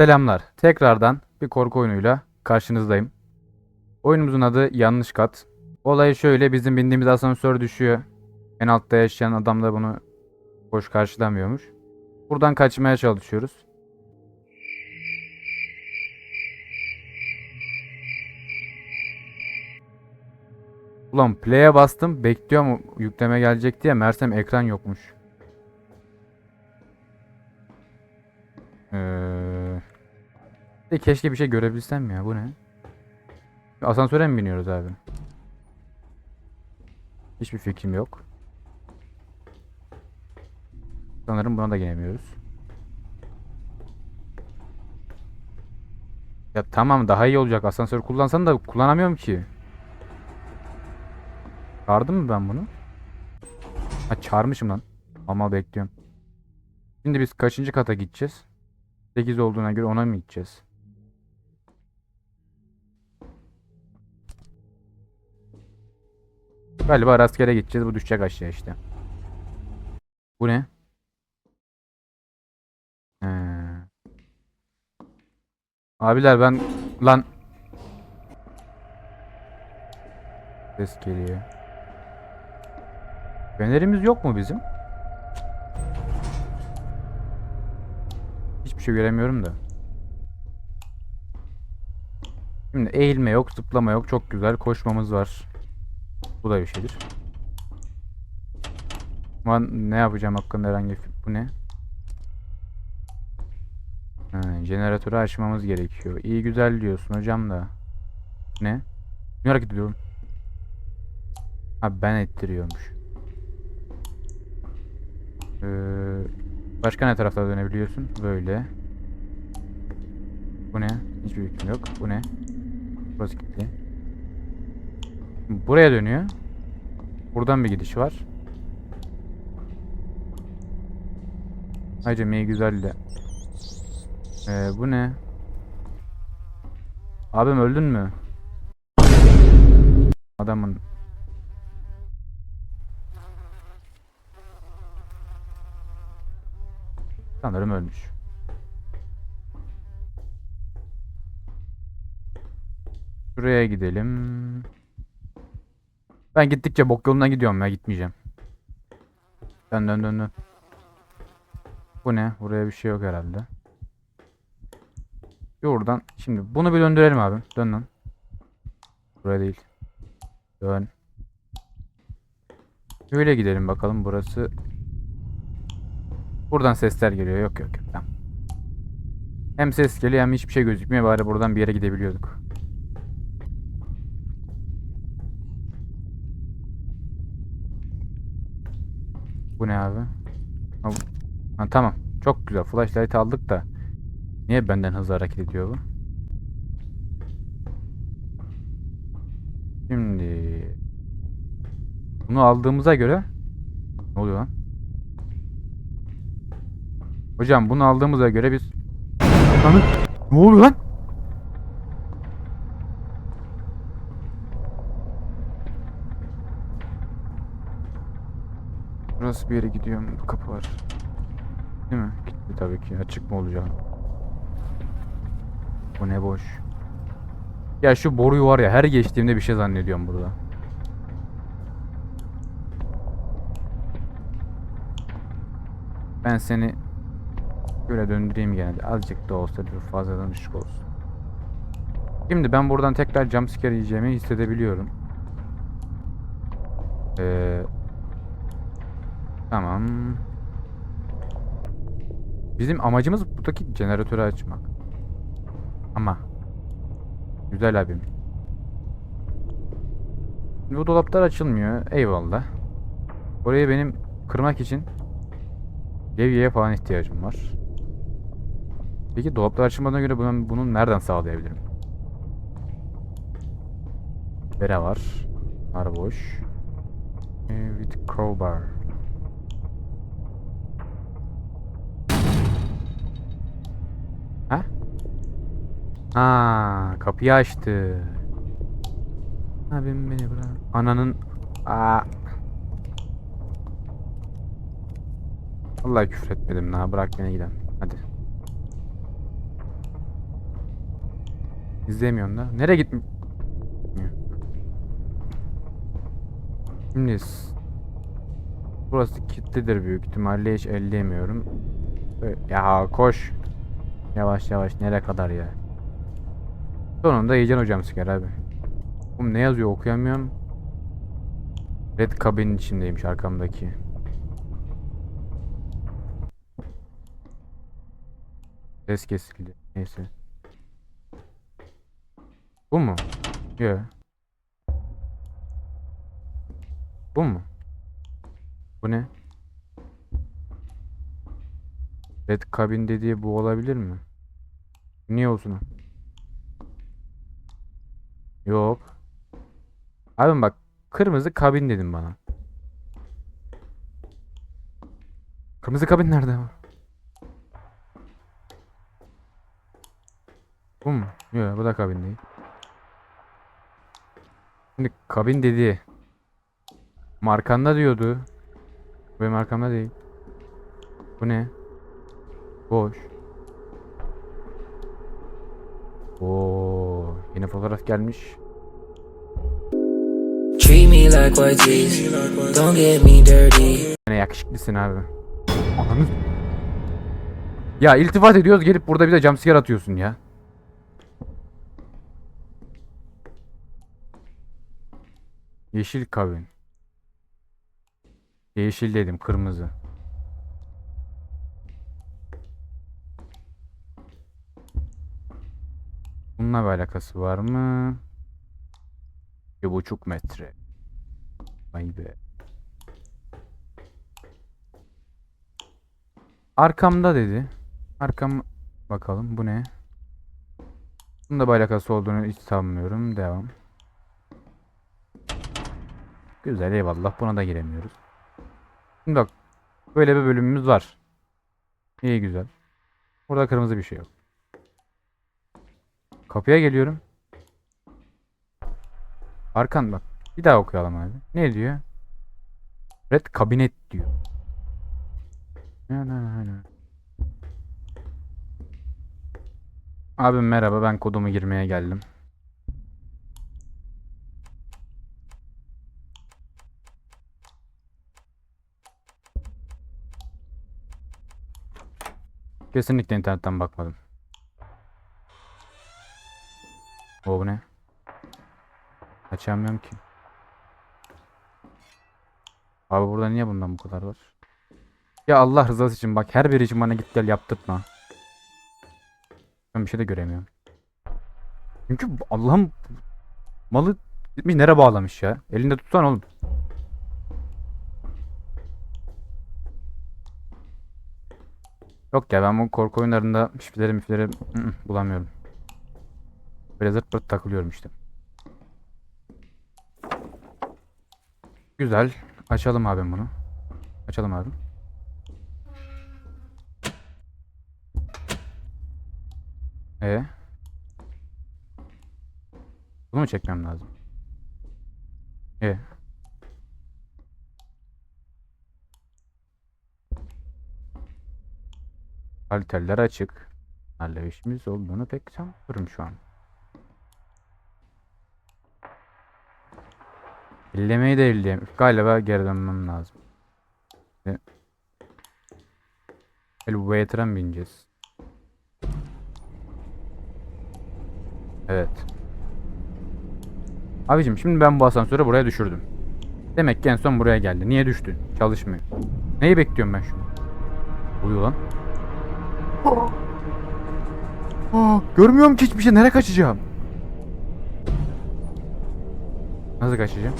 Selamlar. Tekrardan bir korku oyunuyla karşınızdayım. Oyunumuzun adı Yanlış Kat. Olay şöyle bizim bindiğimiz asansör düşüyor. En altta yaşayan adam da bunu hoş karşılamıyormuş. Buradan kaçmaya çalışıyoruz. Ulan play'e bastım. Bekliyorum yükleme gelecek diye. Mersem ekran yokmuş. De keşke bir şey görebilsem ya. Bu ne? Asansöre mi biniyoruz abi? Hiçbir fikrim yok. Sanırım buna da gelemiyoruz. Ya tamam daha iyi olacak. Asansör kullansan da kullanamıyorum ki. Çağırdım mı ben bunu? Ha çağırmışım lan. Ama bekliyorum. Şimdi biz kaçıncı kata gideceğiz? 8 olduğuna göre ona mı gideceğiz? Galiba rastgele gideceğiz. Bu düşecek aşağı işte. Bu ne? He. Abiler ben lan ses geliyor. Fenerimiz yok mu bizim? Hiçbir şey göremiyorum da. Şimdi eğilme yok, zıplama yok. Çok güzel. Koşmamız var. Bu da bir şeydir. Ama ne yapacağım hakkında herhangi bir Bu ne? Ha, jeneratörü açmamız gerekiyor. İyi güzel diyorsun hocam da. Ne? Ne hareket ediyorum? Ha ben ettiriyormuş. Ee, başka ne tarafta dönebiliyorsun? Böyle. Bu ne? Hiçbir fikrim yok. Bu ne? Burası kilitli. Buraya dönüyor. Buradan bir gidiş var. Acemi iyi güzel de. Ee, bu ne? Abim öldün mü? Adamın. Sanırım ölmüş. Şuraya gidelim. Ben gittikçe bok yoluna gidiyorum ya gitmeyeceğim. Dön dön dön dön. Bu ne? Buraya bir şey yok herhalde. Buradan şimdi bunu bir döndürelim abi. Dön lan. Buraya değil. Dön. Şöyle gidelim bakalım burası. Buradan sesler geliyor. Yok yok yok. Tamam. Hem ses geliyor hem hiçbir şey gözükmüyor. Bari buradan bir yere gidebiliyorduk. Bu ne abi? Ha, ha, tamam. Çok güzel. Flashlight aldık da. Niye benden hızlı hareket ediyor bu? Şimdi bunu aldığımıza göre ne oluyor lan? Hocam bunu aldığımıza göre biz Lan, ne oluyor lan? Burası bir yere gidiyorum. Kapı var. Değil mi? Gitti tabii ki. Açık mı olacak? Bu ne boş. Ya şu boruyu var ya her geçtiğimde bir şey zannediyorum burada. Ben seni şöyle döndüreyim gene de. Azıcık da olsa bir fazladan ışık olsun. Şimdi ben buradan tekrar jumpscare yiyeceğimi hissedebiliyorum. Ee, tamam. Bizim amacımız buradaki jeneratörü açmak. Ama güzel abim. Bu dolaplar açılmıyor. Eyvallah. Orayı benim kırmak için levyeye falan ihtiyacım var. Peki dolaplar açılmadığına göre bunun, bunu nereden sağlayabilirim? Bere var. Var boş. Ee, With crowbar. Ha? Aa, kapıyı açtı. Abim beni bırak. Ananın Aa. Vallahi küfür etmedim daha bırak beni gidelim. Hadi. İzleyemiyorum da. Nereye gitmiyor? Şimdi burası kilitlidir büyük ihtimalle hiç elleyemiyorum. Ya koş. Yavaş yavaş nereye kadar ya? Sonunda yiyeceksin hocam siker abi. Oğlum ne yazıyor okuyamıyorum. Red kabinin içindeymiş arkamdaki. Ses kesildi. Neyse. Bu mu? Yok. Bu mu? Bu ne? Red kabin dediği bu olabilir mi? Niye olsun? Yok. Abi bak kırmızı kabin dedim bana. Kırmızı kabin nerede? Bu mu? Yok bu da kabin değil. Şimdi kabin dediği markanda diyordu. Bu benim arkamda değil. Bu ne? Boş. Oo, yeni fotoğraf gelmiş. Treat me like white teeth. Don't get me dirty. Ne yakışıklısın abi. Ananı. Ya iltifat ediyoruz gelip burada bir de jumpscare atıyorsun ya. Yeşil kabin. Yeşil dedim kırmızı. Bununla bir alakası var mı? Bir buçuk metre. Vay be. Arkamda dedi. Arkam bakalım bu ne? Bunda bir alakası olduğunu hiç sanmıyorum. Devam. Güzel eyvallah. Buna da giremiyoruz. Şimdi bak. Böyle bir bölümümüz var. İyi güzel. Burada kırmızı bir şey yok. Kapıya geliyorum. Arkan bak. Bir daha okuyalım abi. Ne diyor? Red kabinet diyor. Abim merhaba ben kodumu girmeye geldim. Kesinlikle internetten bakmadım. O bu ne? Açamıyorum ki. Abi burada niye bundan bu kadar var? Ya Allah rızası için bak her biri için bana git gel yaptırtma. Ben bir şey de göremiyorum. Çünkü Allah'ım malı gitmiş nereye bağlamış ya? Elinde tutsan oğlum. Yok ya ben bu korku oyunlarında şifreleri mifleri bulamıyorum. Böyle zırt pırt takılıyorum işte. Güzel. Açalım abim bunu. Açalım abim. E. Bunu mu çekmem lazım? E. Halterler açık. Hala işimiz olduğunu pek sanmıyorum şu an. Ellemeyi de elleyem. Galiba geri dönmem lazım. E. Elevator'a mı bineceğiz? Evet. Abicim şimdi ben bu asansörü buraya düşürdüm. Demek ki en son buraya geldi. Niye düştü? Çalışmıyor. Neyi bekliyorum ben şunu? Oluyor lan. Aa, görmüyorum ki hiçbir şey. Nereye kaçacağım? Nasıl kaçacağım?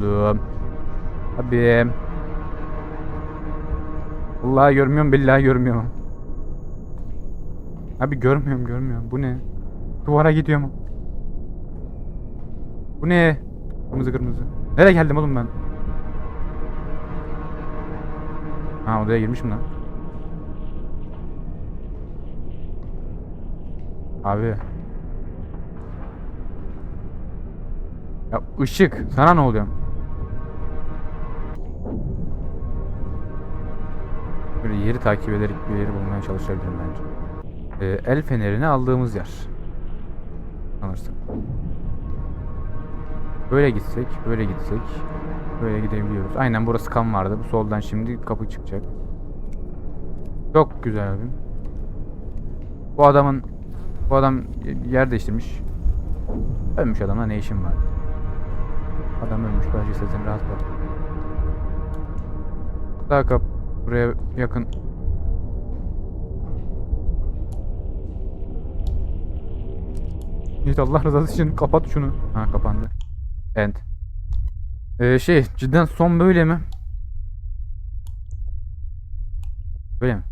Oğlum. Abim. Vallahi görmüyorum billahi görmüyorum. Abi görmüyorum görmüyorum. Bu ne? Duvara gidiyor mu? Bu ne? Kırmızı kırmızı. Nereye geldim oğlum ben? Ha odaya girmişim lan. Abi. Ya ışık. Sana ne oluyor? Böyle yeri takip ederek bir yeri bulmaya çalışabilirim bence. Ee, el fenerini aldığımız yer. Sanırsam. Böyle gitsek, böyle gitsek, böyle gidebiliyoruz. Aynen burası kan vardı. Bu soldan şimdi kapı çıkacak. Çok güzel abim. Bu adamın bu adam yer değiştirmiş. Ölmüş adamla ne işim var? Adam ölmüş. Bence sesini rahat bırak. Daha kap buraya yakın. Yiğit Allah rızası için kapat şunu. Ha kapandı. End. Ee, şey cidden son böyle mi? Böyle mi?